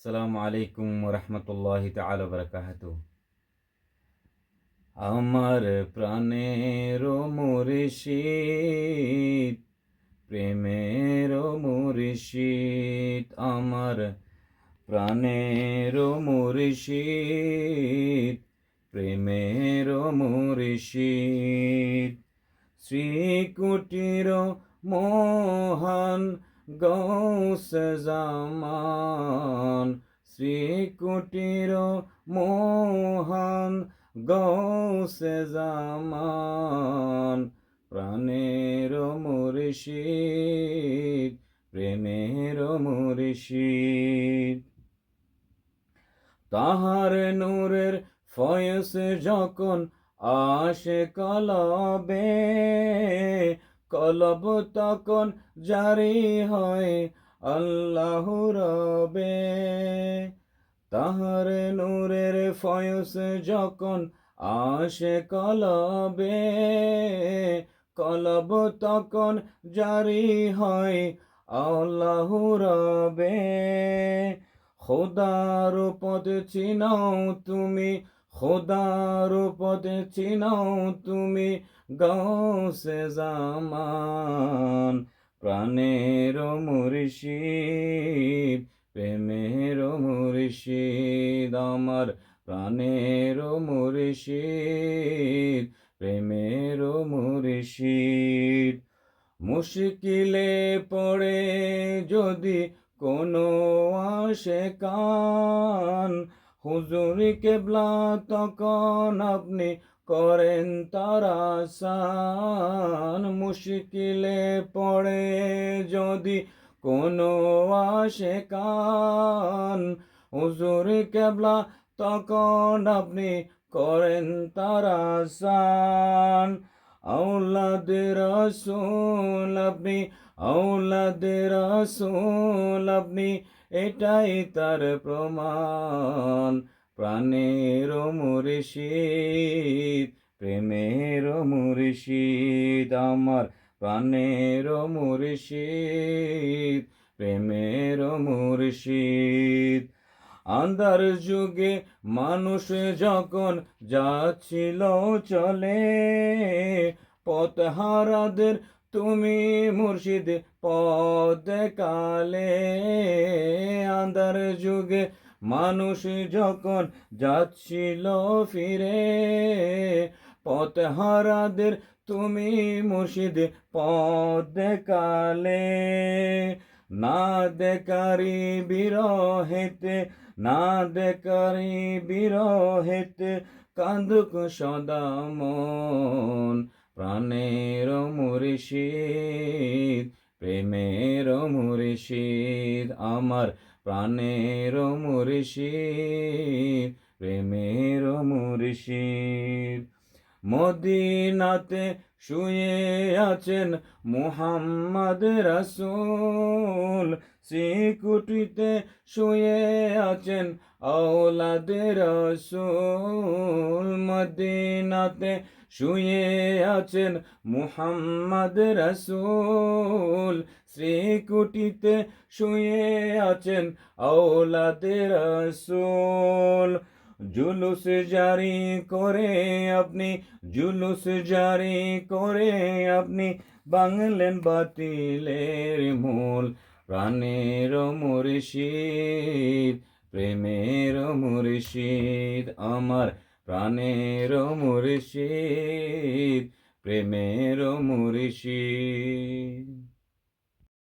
আসসালামু আলাইকুম রহমতুল্লাহ বারাকাতুহ। আমার প্রাণের মুর্শিদ, প্রেমের মুর্শিদ, আমার প্রাণের মুর্শিদ, প্রেমের মুর্শিদ, শ্রীকুটির মোহন গৌস জামান, শ্রীকুটির মোহন, গৌস জামান, প্রাণের মুর্শিদ, প্রেমের মুর্শিদ। তাহার নূরের ফয়স যখন আসে কলবে কলব তখন জারি হয়, আল্লাহ রবে। তাহার নূরের ফয়স যখন আসে কলবে, কলব তখন জারি হয়, আল্লাহ রবে। খোদার পদ চিনাও তুমি খোদার পদ চিনাও তুমি গৌসে জামান। প্রাণের মুর্শিদ, প্রেমের মুর্শিদ, আমার প্রাণের মুর্শিদ, প্রেমের মুর্শিদ। মুশকিলে পড়ে যদি কোনো আসে কান হুজুরি কেবলা তখন আপনি করেন তারা তারাসান মুশকিলে পড়ে যদি কোনো আসে কান হুজুরি কেবলা তখন আপনি করেন তারাসান আউলাদের রসুল আপনি রসুল আপনি এটাই তার প্রমাণ প্রাণের মুর্শিদ প্রেমের মুর্শিদ আমার প্রাণের মুর্শিদ প্রেমের মুর্শিদ আন্ধার যুগে মানুষ যখন যাচ্ছিল চলে পথহারাদের, তুমি মুর্শিদ পদ কালে আন্ধার যুগে মানুষ যখন যাচ্ছিল ফিরে, পথহারাদের, তুমি মুর্শিদ পদ কালে না দেকারি বিরহেতে, না দেকারি বিরহেতে কান্দুক সদা মন। প্রাণের মুর্শিদ প্রেমের মুর্শিদ আমার প্রাণের মুর্শিদ প্রেমের মুর্শিদ। মদিনাতে শুয়ে আছেন মুহাম্মদ রাসূল। শ্রীকুটিতে শুয়ে আছেন আওলাদের রসুল। মদিনাতে শুয়ে আছেন মুহাম্মদ রসুল। শ্রীকুটিতে শুয়ে আছেন আওলাদের রসুল। জুলুস জারি করে আপনি, জুলুস জারি করে আপনি বাংলেন বাতিলের মূল প্রাণের মুর্শিদ, প্রেমের মুর্শিদ, আমার প্রাণের মুর্শিদ, প্রেমের মুর্শিদ।